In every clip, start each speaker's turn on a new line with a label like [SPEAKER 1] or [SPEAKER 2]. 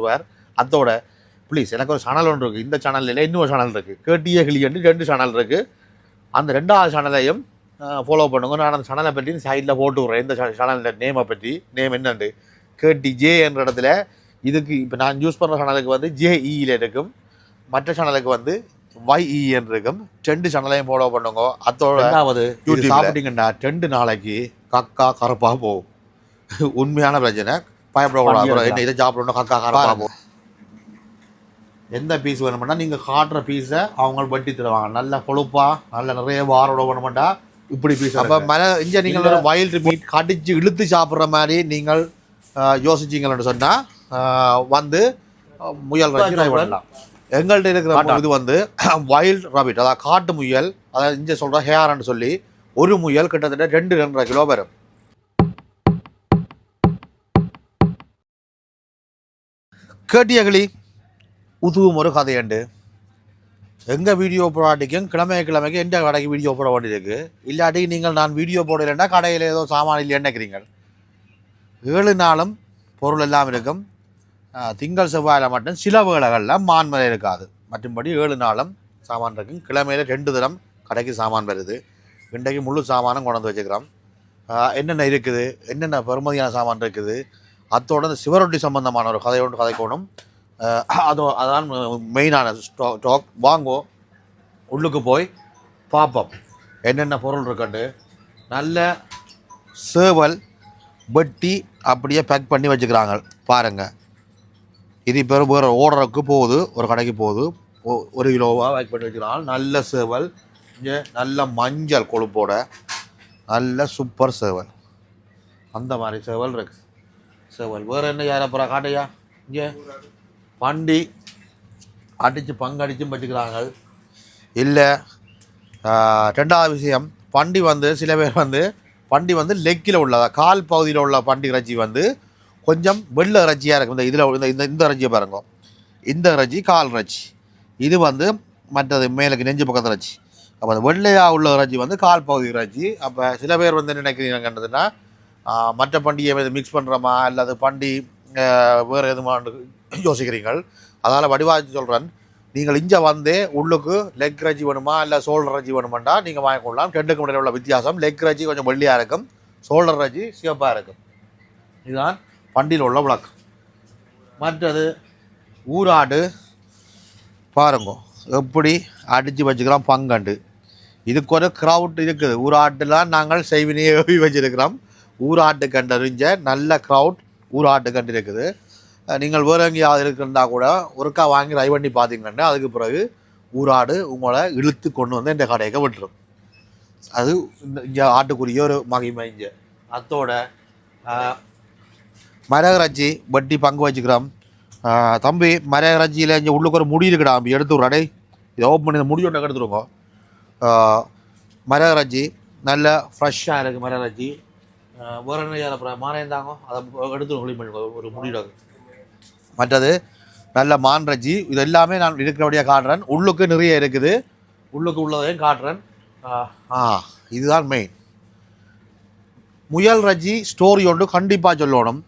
[SPEAKER 1] வருவார் அதோட ப்ளீஸ் எனக்கு ஒரு சேனல் ஒன்று இருக்குது இந்த சேனல் இல்லை இன்னொரு சேனல் இருக்குது கேட்டிய கிளியன்ட்டு ரெண்டு சேனல் இருக்குது அந்த ரெண்டாவது சேனலையும் ஃபாலோ பண்ணுங்க. நான் அந்த சேனலை பற்றி சைடில் போட்டு விட்றேன். இந்த சேனலில் நேமை பற்றி. நேம் என்னண்டு? கேட்டி ஜே என்ற இடத்துல இதுக்கு இப்போ நான் யூஸ் பண்ணுற சேனலுக்கு வந்து ஜேஇயில் இருக்கும். மற்ற சேனலுக்கு வந்து YE என்று இருக்கும். ரெண்டு சேனலையும் ஃபாலோ பண்ணுங்க. அதோட. சாப்பிட்டீங்கன்னா ரெண்டு நாளைக்கு கக்கா கருப்பாக போகும். உண்மையான பிரச்சனை. பயப்படக்கூடாது அப்புறம் என்ன இதை சாப்பிடணும் கக்கா போகும் எந்த பீஸ் வேணுமெண்டா நீங்கள் காட்டுற பீஸை அவங்க வெட்டி தருவாங்க. நல்ல கொழுப்பா நல்ல நிறைய வாரோட வேணுமெண்டா இப்படி பீஸ் அப்போ மலை இங்கே நீங்கள் ஒரு வைல்டு மீட் கடிச்சு இழுத்து சாப்பிட்ற மாதிரி நீங்கள் யோசிச்சீங்கன்னு சொன்னால் வந்து முயல் பண்ணலாம் எங்கள்கிட்ட இருக்கிற இது வந்து வைல்ட் ராபிட் அதாவது காட்டு முயல் அதாவது இங்கே சொல்கிற ஹேர்னு சொல்லி ஒரு முயல் கிட்டத்தட்ட ரெண்டு ரெண்டரை கிலோ வரும். கேட்டியகளி உதுவும் ஒரு கதையண்டு. எங்கள் வீடியோ போடாட்டிக்கும் கிழமை கிழமைக்கு எந்த கடைக்கு வீடியோ போட வேண்டியிருக்கு? இல்லாட்டி நீங்கள் நான் வீடியோ போடலைன்னா கடையில் ஏதோ சாமான் இல்லைன்னு நினைக்கிறீங்க ஏழு நாளும் பொருள் எல்லாம் இருக்கும். திங்கள் செவ்வாயில் மட்டும் சில வேளைகளில் மான்மலை இருக்காது. மற்றும்படி ஏழு நாளும் சாமான் இருக்கும். கிழமையில ரெண்டு தினம் கடைக்கு சாமான் வருது. இன்றைக்கு முழு சாமானும் கொண்டு வந்து வச்சுக்கிறோம். என்னென்ன இருக்குது? என்னென்ன பெருமதியான சாமான் இருக்குது? அத்தோட இந்த சிவரொட்டி சம்பந்தமான ஒரு கதை ஒன்று கதைக்கணும். அதோ அதான் மெயினான டாக் ஸ்டாக். வாங்கோ. உள்ளுக்கு போய் பார்ப்போம் என்னென்ன பொருள் இருக்கட்டு நல்ல சேவல் வெட்டி அப்படியே பேக் பண்ணி வச்சுக்கிறாங்க. பாருங்கள் இது இப்போ வேறு ஓடுறதுக்கு போகுது. ஒரு கடைக்கு போகுது. ஒரு கிலோவாக பேக் பண்ணி வச்சுக்கிறாங்க. நல்ல சேவல். இங்கே நல்ல மஞ்சள் கொழுப்போட. நல்ல சூப்பர் சேவல். அந்த மாதிரி சேவல் இருக்குது சேவல். வேறு என்ன யார் அப்புறம் காட்டையா இங்கே. பண்டி அடித்து பங்கடிச்சும் வச்சுக்கிறாங்க. இல்லை. ரெண்டாவது விஷயம். பண்டி வந்து சில பேர் வந்து பண்டி வந்து லெக்கில் உள்ள கால் பகுதியில் உள்ள பண்டி இறைச்சி வந்து கொஞ்சம் வெள்ளை இறைச்சியாக இருக்கும். இந்த இதில் இந்த இந்த இந்த இறைச்சியை பாருங்க. இந்த இறைச்சி கால் இறைச்சி. இது வந்து மற்றது மேலுக்கு நெஞ்சு பக்கத்து இறைச்சி. அப்போ அந்த வெள்ளையாக உள்ள இறைச்சி வந்து கால் பகுதி இறைச்சி. அப்போ சில பேர் வந்து நினைக்கிறீங்கன்றதுன்னா மற்ற பண்டிகை எது மிக்ஸ் பண்ணுறோமா அல்லது பண்டி வேறு எதுமான்னு யோசிக்கிறீங்கள் அதனால் வடிவாச்சு சொல்கிறேன் நீங்கள் இங்கே வந்து உள்ளுக்கு லெக் ரஜி வேணுமா? இல்லை சோல்டர் ரஜி வேணுமாண்டா? நீங்கள் வாங்கிக்கொள்ளலாம் ரெண்டுக்கு இடையில உள்ள வித்தியாசம். லெக் ரஜி கொஞ்சம் வெள்ளியாக இருக்கும். சோல்டர் ரஜி சிவப்பாக இருக்கும். இதுதான் பண்டியில் உள்ள விளக்கம் மற்றது ஊராடு. பாருங்க எப்படி அடித்து வச்சுக்கிறோம் பங்கண்டு. இதுக்கு ஒரு க்ரௌட் இருக்குது. ஊராட்டுலாம் நாங்கள் செய்வினையை வச்சுருக்கிறோம். ஊராட்டு கண்டறிஞ்ச நல்ல க்ரௌட் ஊராட்டு கண்டு இருக்குது. நீங்கள் வேறு எங்கேயாவது இருக்குன்னா கூட ஒருக்கா வாங்கி ரை பண்ணி பார்த்தீங்கன்னா அதுக்கு பிறகு ஊராடு உங்களை இழுத்து கொண்டு வந்து இந்த கடையை விட்டுரும் அது இந்த இங்கே ஆட்டுக்குரிய ஒரு மகிமை இங்கே. அத்தோட மரகராட்சி வட்டி பங்கு வச்சுக்கிறோம். தம்பி மரகராட்சியில் இங்கே உள்ளுக்கு ஒரு முடி இருக்குடா அப்படி எடுத்து விட்றாடே இதை ஓப்பன் பண்ணி முடி ஒன்று எடுத்துருங்க மரகராட்சி நல்ல ஃப்ரெஷ்ஷாக இருக்குது மரகராட்சி. வேறு அப்புறம் மாறேந்தாங்க அதை எடுத்து க்ளீன் பண்ணுங்க ஒரு முடியிடாங்க மற்றது நல்ல மான் ரஜ்ஜி இது எல்லாமே நான் இருக்கிறபடியாக காட்டுறேன். உள்ளுக்கு நிறைய இருக்குது. உள்ளுக்கு உள்ளதையும் காட்டுறேன். ஆ. இதுதான் மெயின் முயல் ரஜ்ஜி ஸ்டோரி ஒன்று கண்டிப்பாக சொல்லணும்.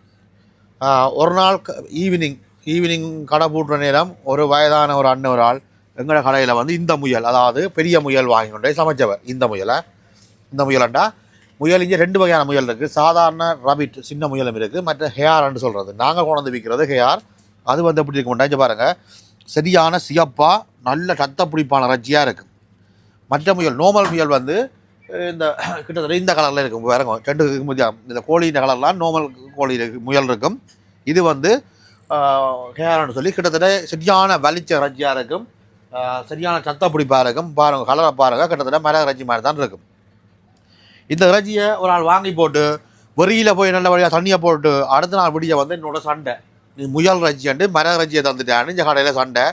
[SPEAKER 1] ஒரு நாள் ஈவினிங் ஈவினிங் கடை பூட்டுற நேரம் ஒரு வயதான ஒரு அண்ணன் ஒரு ஆள் எங்களோட கடையில் வந்து இந்த முயல் அதாவது பெரிய முயல் வாங்கி கொண்டே சமைச்சவர். இந்த முயலை. இந்த முயலண்டா முயல் இங்கே ரெண்டு வகையான முயல் இருக்குது சாதாரண ரபிட் சின்ன முயலும் இருக்குது மற்ற ஹேர்ன்னு சொல்கிறது நாங்கள் கொண்டு விற்கிறது ஹேர் அது வந்து எப்படி இருக்க மாட்டேன் பாருங்கள் சரியான சியப்பாக நல்ல சத்த பிடிப்பான ரஜ்ஜியாக இருக்குது மற்ற முயல் நோமல் முயல் வந்து இந்த கிட்டத்தட்ட இந்த கலரில் இருக்கும். வேறங்க ரெண்டு முதியம் இந்த கோழியின் கலர்லாம் நோமல் கோழி இருக்கு முயல் இருக்கும். இது வந்து ஹேர்னு சொல்லி கிட்டத்தட்ட சரியான வலிச்ச ரஜ்ஜியாக இருக்கும். சரியான சத்த பிடிப்பாக இருக்கும். பாருங்கள் கலரை பாருங்கள் கிட்டத்தட்ட மர ரஜ்ஜி மாதிரி தான் இருக்கும். இந்த இறைச்சியை ஒரு நாள் வாங்கி போட்டு வெறியில் போய் நல்ல வழியாக தண்ணியை போட்டு அடுத்த நாள் விடிய வந்து என்னோட சண்டை. நீ முயல் இறைச்சியாண்டு மர இறைச்சியை தந்துட்டான்னு இந்த கடையில் சண்டை.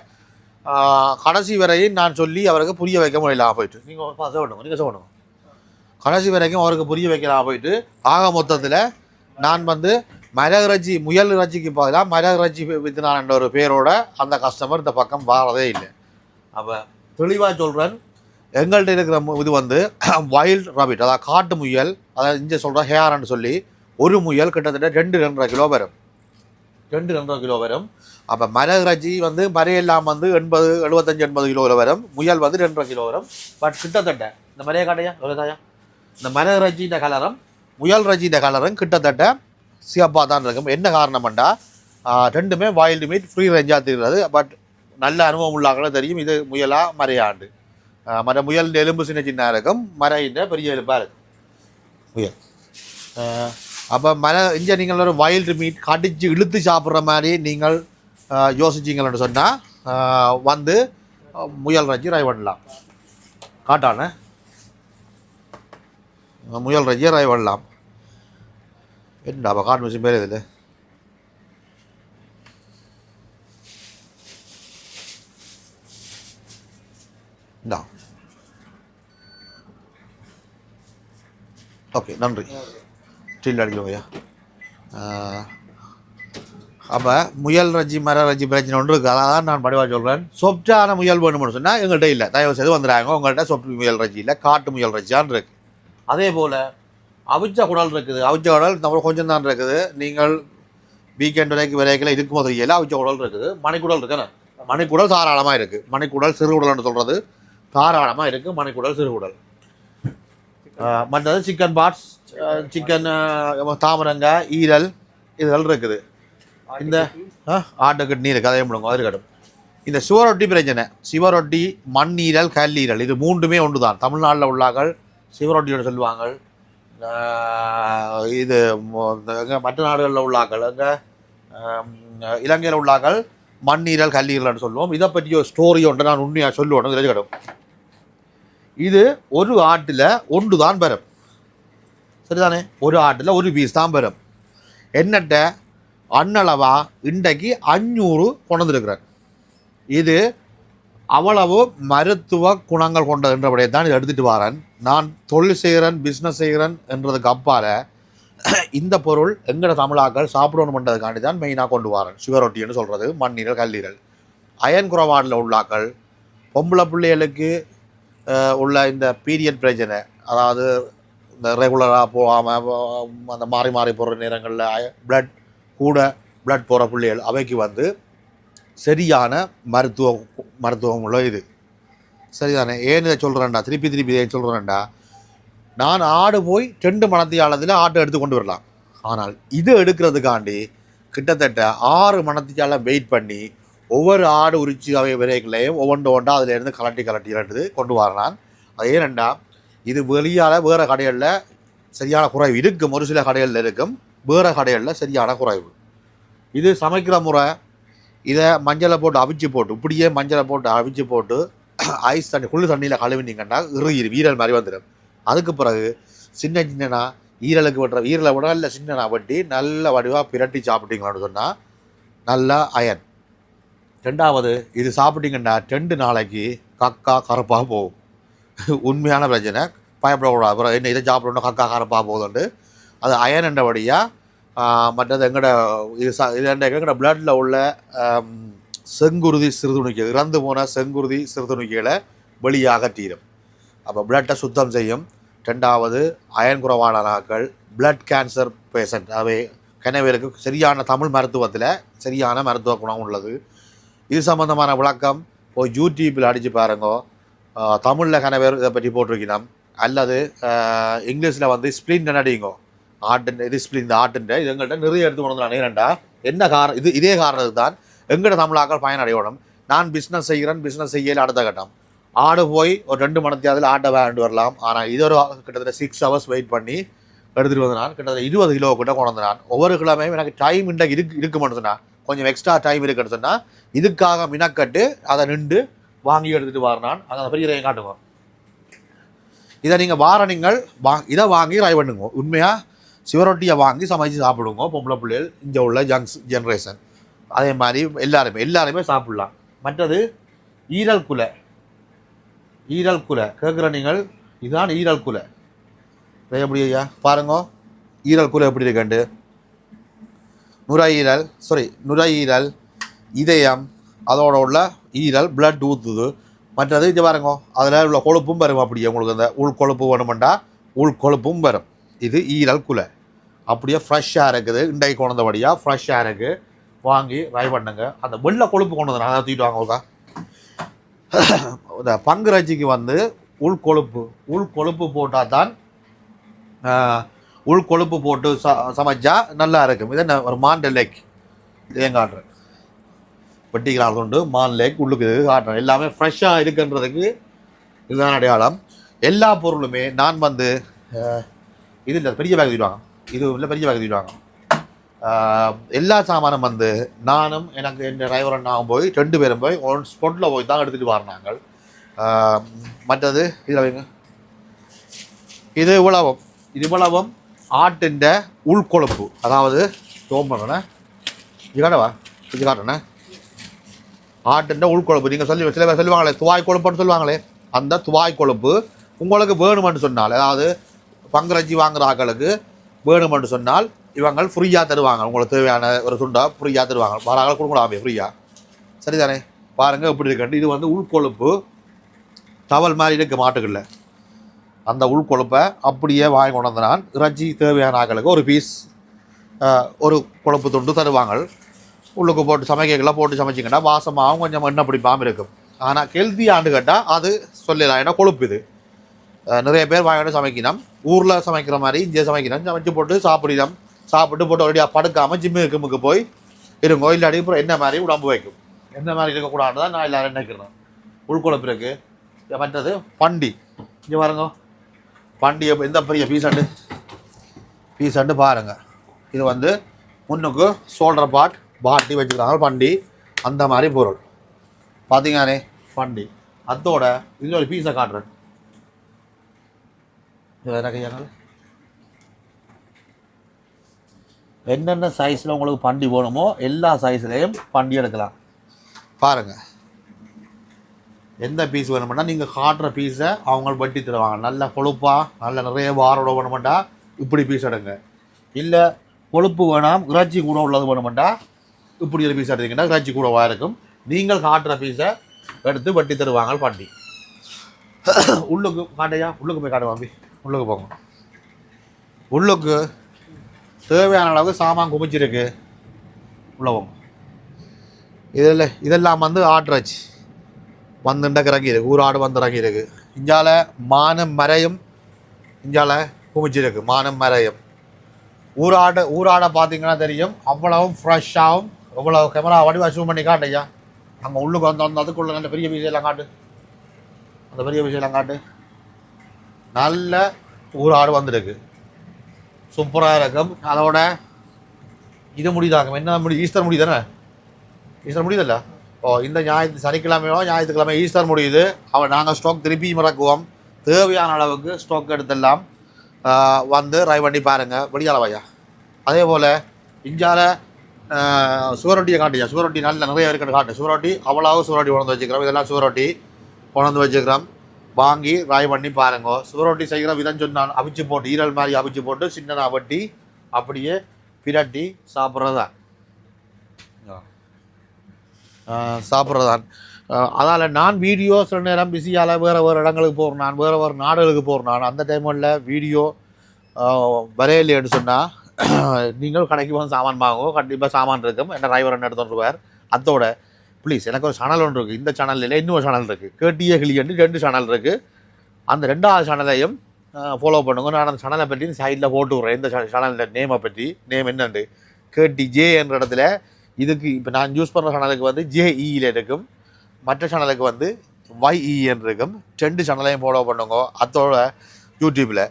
[SPEAKER 1] கடைசி வரையும் நான் சொல்லி அவருக்கு புரிய வைக்க முடியல போயிட்டு. நீங்கள் சொல்லுங்க நீங்கள் சொல்லுங்க கடைசி வரைக்கும் அவருக்கு புரிய வைக்கலாம் போயிட்டு. ஆக மொத்தத்தில் நான் வந்து மரகரஜி முயல் ரஜிக்கு பதிலாக மரகரஜி இறைச்சி வித்துனான் என்ற ஒரு பேரோட அந்த கஸ்டமர் இந்த பக்கம் வாரதே இல்லை. அப்போ தெளிவாக சொல்கிறேன் எங்கள்கிட்ட இருக்கிற இது வந்து வைல்ட் ராபிட் அதாவது காட்டு முயல் அதாவது இங்கே சொல்கிற ஹேர்னு சொல்லி ஒரு முயல் கிட்டத்தட்ட ரெண்டு ரெண்டரை கிலோ வரும். ரெண்டு ரெண்டரை கிலோ வரும். அப்போ மர இறைச்சி வந்து மரையெல்லாம் வந்து எண்பது எழுபத்தஞ்சு எண்பது கிலோவில் வரும். முயல் வந்து ரெண்டரை கிலோ வரும். பட் கிட்டத்தட்ட இந்த மரைய காட்டையா? எவ்வளோதாயா இந்த மர இறைச்சியின் கலரும் முயல் இறைச்சியின் கலரும் கிட்டத்தட்ட சிவப்பாக தான் இருக்கும். என்ன காரணம்டா ரெண்டுமே வைல்டு மீட் ஃப்ரீ ரேஞ்சாக தெரிகிறது பட் நல்ல அனுபவம் உள்ளாங்களே தெரியும். இது முயலா மரையாண்டு. மற்ற மர முயல் எலும்பு சின்ன சின்ன இருக்கும் மரையின் பெரிய எலும்பாக இருக்கும் முயல். அப்போ மர இங்கே நீங்கள் ஒரு வைல்டு மீட் கடிச்சு இழுத்து சாப்பிட்ற மாதிரி நீங்கள் யோசிச்சிங்கள்னு யோசிச்சீங்கன்னு சொன்னால் வந்து முயல் ரஜி ரை பண்ணலாம். காட்டான? முயல் ரஜியை ரை பண்ணலாம். என்னடா அப்போ காட்டு மிஷின் பேர் இதில் இந்தா. ஓகே நன்றி. ஸ்டீல் அடிக்கிறோம் ஐயா அப்போ முயல் ரஜி மர ரஜி பிரச்சனை ஒன்று இருக்குது அதான் நான் படிவாக சொல்கிறேன் சொப்டான முயல் வேணும்னு சொன்னால் எங்கள்கிட்ட இல்லை. தயவு செய்து வந்துடுறாங்க உங்கள்கிட்ட சொப்ட் முயல் ரஜி இல்லை காட்டு முயல் ரஜியான் இருக்கு. அதே போல் அவிச்ச குடல் இருக்குது. அவிச்ச குடல் நம்ம கொஞ்சம் தான் இருக்குது. நீங்கள் வீக்கெண்ட் வரைக்கும் வரைக்கும் இருக்கும் போது இல்லை அவிச்ச குடல் இருக்குது. மணிக்குடல் இருக்குன்னு மணிக்குடல் தாராளமாக இருக்குது மணிக்குடல் சிறுகுடல்னு சொல்கிறது தாராளமாக இருக்குது மணிக்குடல் சிறுகுடல். மற்றது சிக்கன் பார்ட்ஸ் சிக்கன் தாமரங்காய் ஈரல் இதெல்லாம் இருக்குது. இந்த ஆட்டுக்கட்டு இருக்குது கதையை முடங்கும் அது கடும் இந்த சிவரொட்டி பிரச்சனை. சிவரொட்டி மண்ணீரல் கல்லீரல் இது மூன்றுமே ஒன்று தான் தமிழ்நாட்டில் உள்ளார்கள் சிவரொட்டியோட சொல்லுவாங்க இது இந்த மற்ற நாடுகளில் உள்ளாக்கள் அங்கே இலங்கையில் உள்ளாக்கள் மண்ணீரல் கல்லீரல்னு சொல்லுவோம். இதை பற்றி ஒரு ஸ்டோரி ஒன்று நான் உண்மையாக சொல்லுவேன். தெரிஞ்சு இது ஒரு ஆட்டில் ஒன்று தான் பெறும் சரிதானே? ஒரு ஆட்டில் ஒரு பீஸ் தான் பெறும் என்னட்ட அண்ணளவா இன்றைக்கு அஞ்சூறு கொண்டிருக்கிறார் இது அவ்வளவு மருத்துவ குணங்கள் கொண்ட என்றபடியே தான் இதை எடுத்துகிட்டு வரேன். நான் தொழில் செய்கிறேன் பிஸ்னஸ் செய்கிறேன் என்றதுக்கு அப்பால் இந்த பொருள் எங்கட தமிழாக்கள் சாப்பிடணுமன்றதுக்காண்டி தான் மெயினாக கொண்டு வரேன். சுகரொட்டின்னு சொல்கிறது மண்ணீரல் கல்லீரல். அயன் குறைபாடில் உள்ளாக்கள் பொம்பளை பிள்ளைகளுக்கு உள்ள இந்த பீரியட் பிரச்சனை அதாவது இந்த ரெகுலராக போகாமல் அந்த மாறி மாறி போகிற நேரங்களில் பிளட் கூட பிளட் போகிற பிள்ளைகள் அவைக்கு வந்து சரியான மருத்துவ மருத்துவம் உள்ள இது. சரிதானே? ஏன் இதை சொல்கிறேன்டா திருப்பி திருப்பி இதை சொல்கிறேன்டா நான் ஆடு போய் ரெண்டு மணத்தியாலத்தில் ஆட்டை எடுத்து கொண்டு வரலாம். ஆனால் இது எடுக்கிறதுக்காண்டி கிட்டத்தட்ட ஆறு மணத்தியால வெயிட் பண்ணி ஒவ்வொரு ஆடு உரிச்சி அவை விரைகளையும் ஒவ்வொன்று ஒன்றா அதிலேருந்து கலட்டி கலட்டி எடுத்து கொண்டு வரலாம். அது ஏனெண்டா இது வெளியால் வேறு கடைகளில் சரியான குறைவு இருக்கும். ஒரு சில கடைகளில் இருக்கும். வேறு கடைகளில் சரியான குறைவு. இது சமைக்கிற முறை இதை மஞ்சளை போட்டு அவிச்சு போட்டு இப்படியே மஞ்சளை போட்டு அவிச்சு போட்டு ஐஸ் தண்ணி குளிர் தண்ணியில் கழுவினீங்கன்னா இறுகிரு வீரல் மாதிரி வந்துடும். அதுக்கு பிறகு சின்ன சின்னனா ஈரலுக்கு வெட்டுற ஈரலை விட இல்லை சின்னனா வெட்டி நல்ல வடிவாக பிரட்டி சாப்பிட்டீங்களான்னு சொன்னால் நல்ல அயன். ரெண்டாவது இது சாப்பிட்டீங்கன்னா ரெண்டு நாளைக்கு கக்கா கருப்பாக போகும். உண்மையான பிரச்சனை. பயப்படக்கூடாது. அப்புறம் என்ன இதை சாப்பிடணும் கக்கா கருப்பாக போகுதுண்டு. அது அயன் என்றபடியாக மற்றது எங்கட இது சா இது எங்களோட பிளட்டில் உள்ள செங்குருதி சிறுதுணிக்கை இறந்து போன செங்குருதி சிறுதுணிக்கைகளை வெளியாக தீரும். அப்போ பிளட்டை சுத்தம் செய்யும். ரெண்டாவது அயன் குறைவான நாட்கள் பிளட் கேன்சர் பேஷண்ட் அவை கனவேலுக்கு சரியான தமிழ் மருத்துவத்தில் சரியான மருத்துவ குணம் உள்ளது. இது சம்பந்தமான விளக்கம் போய் யூடியூப்பில் அடித்து பாருங்கோ. தமிழில் கனவேர் இதை பற்றி போட்டிருக்கணும் அல்லது இங்கிலீஷில் வந்து ஸ்ப்ளின் அடிங்கோ ஆர்டன் இது ஸ்பிளின் இந்த ஆட்டுன்ற இது எங்கள்கிட்ட நிறைய எடுத்து கொண்டு வந்து நேரண்டா என்ன காரணம்? இது இதே காரணத்துக்கு தான் எங்கள்கிட்ட தமிழாக்கள் பயனடையணும். நான் பிஸ்னஸ் செய்கிறேன் பிஸ்னஸ் செய்யல அடுத்த கட்டம். ஆடு போய் ஒரு ரெண்டு மணத்தியாவது ஆட்டை வாங்கிட்டு வரலாம். ஆனால் இது ஒரு கிட்டத்தட்ட சிக்ஸ் ஹவர்ஸ் வெயிட் பண்ணி எடுத்துகிட்டு வந்தனால் கிட்டத்தட்ட இருபது கிலோ கிட்ட கொண்டு வந்து ஒவ்வொரு கிழமையும் எனக்கு டைம் இன்றைக்கு இருக்கு இருக்குமென்னு சொன்னா கொஞ்சம் எக்ஸ்ட்ரா டைம் இருக்குன்னு இதுக்காக மினக்கட்டு அதை நின்று வாங்கி எடுத்துகிட்டு வரனான் அதை பெரிய இதையும் காட்டுவோம் இதை நீங்கள் வார நீங்கள் வா இதை வாங்கி ட்ரை பண்ணுங்க. உண்மையாக சிவரொட்டியை வாங்கி சமைச்சு சாப்பிடுங்க பொம்பளை பிள்ளைகள் இங்கே உள்ள ஜங்ஸ் ஜென்ரேஷன் அதே மாதிரி எல்லாருமே எல்லாருமே சாப்பிட்லாம். மற்றது ஈரல் குலை. ஈரல் குலை. கேட்குற நீங்கள்? இதுதான் ஈரல் குலை. இதை எப்படி ஐயா? பாருங்க. ஈரல் குலை எப்படி இருக்கண்டு நுரையீரல் சாரி நுரையீரல் இதயம் அதோட உள்ள ஈரல் பிளட் ஊற்றுது மற்றது இது பாருங்க. அதில் உள்ள கொழுப்பும் வரும் அப்படியே உங்களுக்கு அந்த உள் கொழுப்பு வேணுமெண்டா உள் கொழுப்பும் வரும். இது ஈரல் குலை. அப்படியே ஃப்ரெஷ்ஷாக இருக்குது. இண்டைக்கு கொண்டபடியாக ஃப்ரெஷ்ஷாக இருக்குது வாங்கி ட்ரை பண்ணுங்க. அந்த வெள்ளை கொழுப்பு கொண்டு வந்து நான் தூக்கிட்டு வாங்க இந்த பங்கு ரஜிக்கு வந்து உள் கொழுப்பு உள் கொழுப்பு போட்டால் தான் உள் கொழுப்பு போட்டு ச சமைச்சா நல்லா இருக்கும். இது என்ன ஒரு மாண்ட லேக். இதையும் காட்டுறேன் வெட்டிக்கிறார் உண்டு மான் லேக் உள்ளுக்கு இது காட்டுறேன் எல்லாமே ஃப்ரெஷ்ஷாக இருக்குன்றதுக்கு இதுதான் அடையாளம். எல்லா பொருளுமே நான் வந்து இது இல்லை பெரிய பேக் தூக்கிடுவாங்க இது இல்லை பெரிய பேக் தூக்கிடுவாங்க எல்லா சாமானும் வந்து நானும் எனக்கு என் டிரைவர் அண்ணாவும் போய் ரெண்டு பேரும் போய் ஒன் ஸ்பாட்டில் போய் தான் எடுத்துகிட்டு வரணாங்க நாங்கள். மற்றது இதில் வைங்க. இது இவ்வளவும். இது இவ்வளவும் ஆட்டின் உள்கொழுப்பு. அதாவது தோம்புறேண்ணே இது காட்டவா இது காட்டுறேண்ணே ஆட்டின் உள்கொழுப்பு. நீங்கள் சொல்லி சில பேர் சொல்லுவாங்களே துவாய் கொழுப்புன்னு சொல்லுவாங்களே. அந்த துவாய் கொழுப்பு உங்களுக்கு வேணுமென்று சொன்னால் அதாவது பங்கரஞ்சி வாங்குற ஆட்களுக்கு வேணுமென்று சொன்னால் இவங்க ஃப்ரீயாக தருவாங்க. உங்களுக்கு தேவையான ஒரு துண்டா ஃப்ரீயாக தருவாங்க. வராங்க கொடுக்கலாமே ஃப்ரீயாக சரிதானே? பாருங்கள் எப்படி இருக்குன்ட்டு. இது வந்து உள்கொழுப்பு. தவல் மாதிரி இருக்க மாட்டுக்கல்ல அந்த உள்கொழுப்பை அப்படியே வாங்கி கொண்டு வந்து நான் இறைச்சி தேவையான ஆட்களுக்கு ஒரு பீஸ் ஒரு கொழுப்பு துண்டு தருவாங்க. உள்ளுக்கு போட்டு சமைக்கலாம் போட்டு சமைச்சிங்கன்னா வாசமாகவும் கொஞ்சம் எண்ணெய் பிடிப்பாமல் இருக்கும். ஆனால் கெல்தி ஆண்டு கேட்டால் அது சொல்லலாம் ஏன்னா கொழுப்பு இது. நிறைய பேர் வாங்கிட்டு சமைக்கணும். ஊரில் சமைக்கிற மாதிரி இங்கே சமைக்கணும். சமைச்சு போட்டு சாப்பிடலாம் சாப்பிட்டு போட்டு ஒரேடியாக படுக்காமல் ஜிம்மு கிம்முக்கு போய் இருங்கோ இல்லாட்டி அப்புறம் என்ன மாதிரி உடம்பு வைக்கும் என்ன மாதிரி இருக்கக்கூடாதுன்னு தான் நான் எல்லாரும் நினைக்கிறேன் உள்கொழுப்பு இருக்கு இது மற்றது பண்டி இங்கே பாருங்க பண்டி எந்த பெரிய பீஸாண்டு பீஸாண்டு பாருங்க இது வந்து முன்னுக்கு சோல்டர் பாட் பாட்டி வச்சுக்கிறாங்க பண்டி அந்த மாதிரி பொருள் பார்த்தீங்கண்ணே பண்டி அதோட இன்னொரு பீஸை காட்டுறேன் இது வேற என்னென்ன சைஸில் உங்களுக்கு பண்டி வேணுமோ எல்லா சைஸ்லேயும் பண்டி எடுக்கலாம். பாருங்கள் எந்த பீஸ் வேணுமெண்டா நீங்கள் காட்டுற பீஸை அவங்க வட்டி தருவாங்க. நல்ல கொழுப்பாக நல்ல நிறைய வாரோட வேணுமெண்டா இப்படி பீஸ் எடுங்க. இல்லை கொழுப்பு வேணாம் இறைச்சி கூட உள்ளது வேணுமெண்டா இப்படி ஒரு பீஸ் எடுத்தீங்கன்னா இறைச்சி கூடவாக இருக்கும். நீங்கள் காட்டுற பீஸை எடுத்து வட்டி தருவாங்க பண்டி. உள்ளுக்கு காட்டையா? உள்ளுக்கு போய் காட்டு உள்ளுக்கு போங்க. உள்ளுக்கு தேவையான அளவுக்கு சாமான் குமிச்சிருக்கு உள்ள இதில் இதெல்லாம் வந்து ஆட்ராச்சு வந்துண்ட இறங்கியிருக்கு ஊர் ஊராடு வந்து இறங்கியிருக்கு. இஞ்சால மானம் மறையும் இஞ்சால குமிச்சிருக்கு மானம் மறையும் ஊராட ஊராடை பார்த்தீங்கன்னா தெரியும். அவ்வளவும் ஃப்ரெஷ்ஷாகவும் எவ்வளோ கேமரா வடிவா ஜூம் பண்ணி காட்டையா அங்கே உள்ளுக்கு வந்து வந்து அதுக்குள்ள நல்ல பெரிய பீஸெல்லாம் காட்டு. அந்த பெரிய விஷயம்லாம் காட்டு. நல்ல ஊராடு வந்திருக்கு. சூப்பராக இருக்கும். அதோட இது முடியுதாங்க. என்ன முடி ஈஸ்டர் முடியுதானே? ஈஸ்டர் முடியுதல்ல? ஓ இந்த ஞாயிற்று சனிக்கிழமையோ ஞாயிற்றுக்கிழமை ஈஸ்டர் முடியுது. அவன் நாங்கள் ஸ்டாக் திருப்பி மறக்குவோம். தேவையான அளவுக்கு ஸ்டாக் எடுத்தெல்லாம் வந்து ரை பண்ணி பாருங்கள் வெளியாளவையா அதே போல் இஞ்சால சுவரொட்டியை காட்டியா? சுவரொட்டி நல்ல நிறைய இருக்கிற காட்டு சுவரொட்டி அவ்வளோ சுவரொட்டி கொண்டு வந்து வச்சுக்கிறோம். இதெல்லாம் சுவரொட்டி உணர்ந்து வச்சுக்கிறோம். வாங்கி ராய் பண்ணி பாருங்க. சுவரொட்டி செய்கிற விதம் சொன்னான். அவிச்சு போட்டு ஈரல் மாதிரி அவிச்சு போட்டு சின்னதாக வட்டி அப்படியே பிரட்டி சாப்பிட்றதான். சாப்பிட்றதான் அதால் நான் வீடியோ சில நேரம் பிஸியால் வேறு வேறு இடங்களுக்கு போகிறேன் நான் வேறு வேறு நாடுகளுக்கு போகிறேன் நான் அந்த டைமில் வீடியோ வரையிலேன்னு சொன்னால் நீங்கள் கடைக்கு வந்து சாமான் வாங்குவோம் கண்டிப்பாக சாமான் இருக்கும். என்ன டிரைவர் என்ன எடுத்துட்டு வருவார்? அதோட ப்ளீஸ் எனக்கு ஒரு சேனல் ஒன்று இருக்குது இந்த சேனல் இல்லை இன்னொரு சேனல் இருக்குது கேட்டியே கிளியன்னு ரெண்டு சேனல் இருக்குது அந்த ரெண்டாவது சேனலையும் ஃபாலோ பண்ணுங்க. நான் அந்த சேனலை பற்றி சைடில் போட்டு விட்றேன். இந்த சேனலில் நேமை பற்றி நேம் என்னண்டு? கேட்டி ஜே என்ற இடத்துல இதுக்கு இப்போ நான் யூஸ் பண்ணுற சேனலுக்கு வந்து ஜேஇயில் இருக்கும். மற்ற சேனலுக்கு வந்து ஒய்இஎன் இருக்கும். ரெண்டு சேனலையும் ஃபாலோ பண்ணுங்க. அதோட யூடியூப்பில்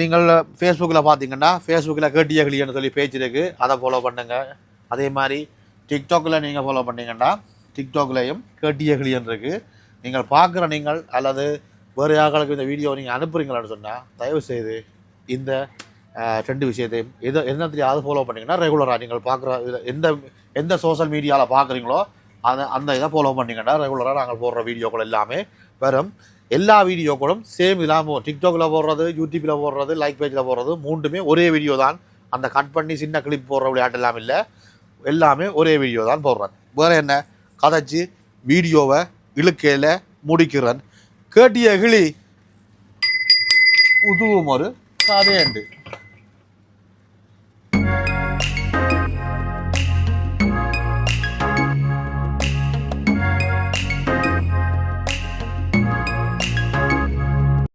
[SPEAKER 1] நீங்கள் ஃபேஸ்புக்கில் பார்த்தீங்கன்னா ஃபேஸ்புக்கில் கேட்டிய கிளியன்னு சொல்லி பேஜ் இருக்குது அதை ஃபாலோ பண்ணுங்கள் அதே மாதிரி டிக்டாக்கில் நீங்கள் ஃபாலோ பண்ணிங்கன்னா டிக்டாக்லேயும் கேட்டிய கிளியன் இருக்குது நீங்கள் பார்க்குற நீங்கள் அல்லது வேறு யாருக்களுக்கு இந்த வீடியோ நீங்கள் அனுப்புகிறீங்களான்னு சொன்னால் தயவு செய்து இந்த ரெண்டு விஷயத்தையும் எதை என்னத்தையாவது ஃபாலோ பண்ணிங்கன்னா ரெகுலராக நீங்கள் பார்க்குற இதில் எந்த எந்த சோஷியல் மீடியாவில் பார்க்குறீங்களோ அதை அந்த இதை ஃபாலோ பண்ணிங்கன்னா ரெகுலராக நாங்கள் போடுற வீடியோக்கள் எல்லாமே வரும். எல்லா வீடியோக்களும் சேம் இல்லாமல் டிக்டாக்ல போடுறது யூடியூப்பில் போடுறது லைக் பேஜில் போடுறது மூன்றுமே ஒரே வீடியோ தான். அந்த கட் பண்ணி சின்ன கிளிப் போடுற விளையாட்டு எல்லாம் இல்லை. எல்லாமே ஒரே வீடியோ தான் போடுறேன் வேறு என்ன? கதைச்சு வீடியோவை இழுக்கையில் முடிக்கிறேன். கேட்டிய கிளி. உதுவும் ஒரு கதையண்டு.